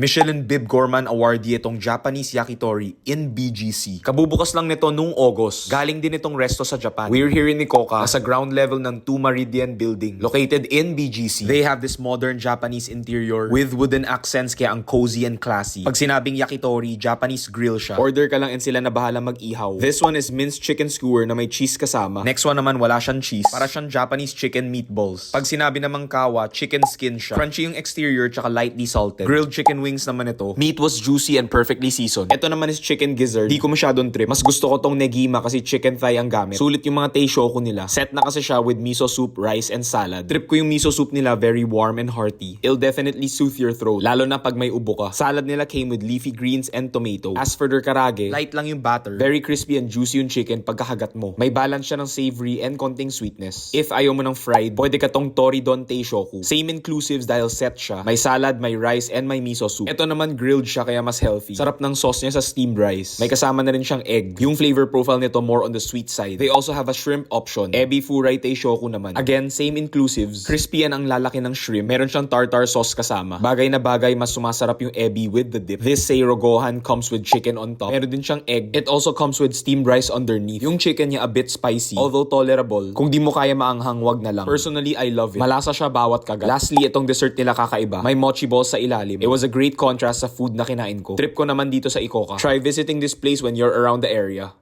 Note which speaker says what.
Speaker 1: Michelin Bib Gourmand awardee itong Japanese Yakitori in BGC. Kabubukas lang nito nung August. Galing din itong resto sa Japan. We're here in Nikoka sa ground level ng Two Meridian Building located in BGC. They have this modern Japanese interior with wooden accents kaya ang cozy and classy. Pag sinabing Yakitori, Japanese grill siya. Order ka lang and sila na bahala mag-ihaw. This one is minced chicken skewer na may cheese kasama. Next one naman wala siyang cheese. Para siyang Japanese chicken meatballs. Pag sinabi namang kawa, chicken skin siya. Crunchy yung exterior tsaka lightly salted. Grilled chicken wings naman ito. Meat was juicy and perfectly seasoned. Ito naman is chicken gizzard. Di ko masyadong trip. Mas gusto ko tong negima kasi chicken thigh ang gamit. Sulit yung mga teishoku nila. Set na kasi siya with miso soup, rice, and salad. Trip ko yung miso soup nila very warm and hearty. It'll definitely soothe your throat. Lalo na pag may ubo ka. Salad nila came with leafy greens and tomato. As for their karage, light lang yung batter. Very crispy and juicy yung chicken pagkakagat mo. May balance siya ng savory and konting sweetness. If ayaw mo ng fried, pwede ka tong Toridon Teishoku. Same inclusives dahil set siya. May salad, may rice, and may miso soup. Ito naman grilled siya kaya mas healthy. Sarap ng sauce niya sa steamed rice. May kasama na rin siyang egg. Yung flavor profile nito more on the sweet side. They also have a shrimp option. Ebi Furai Teishoku naman. Again, same inclusives. Crispy yan ang lalaki ng shrimp. Meron siyang tartar sauce kasama. Bagay na bagay, mas sumasarap yung ebi with the dip. This Seiro Gohan comes with chicken on top. Meron din siyang egg. It also comes with steamed rice underneath. Yung chicken niya a bit spicy, although tolerable. Kung di mo kaya maanghang, wag na lang. Personally, I love it. Malasa siya bawat kagat. Lastly, itong dessert nila kakaiba. May mochi balls sa ilalim. It was a great contrast sa food na kinain ko. Trip ko naman dito sa Ikoka. Try visiting this place when you're around the area.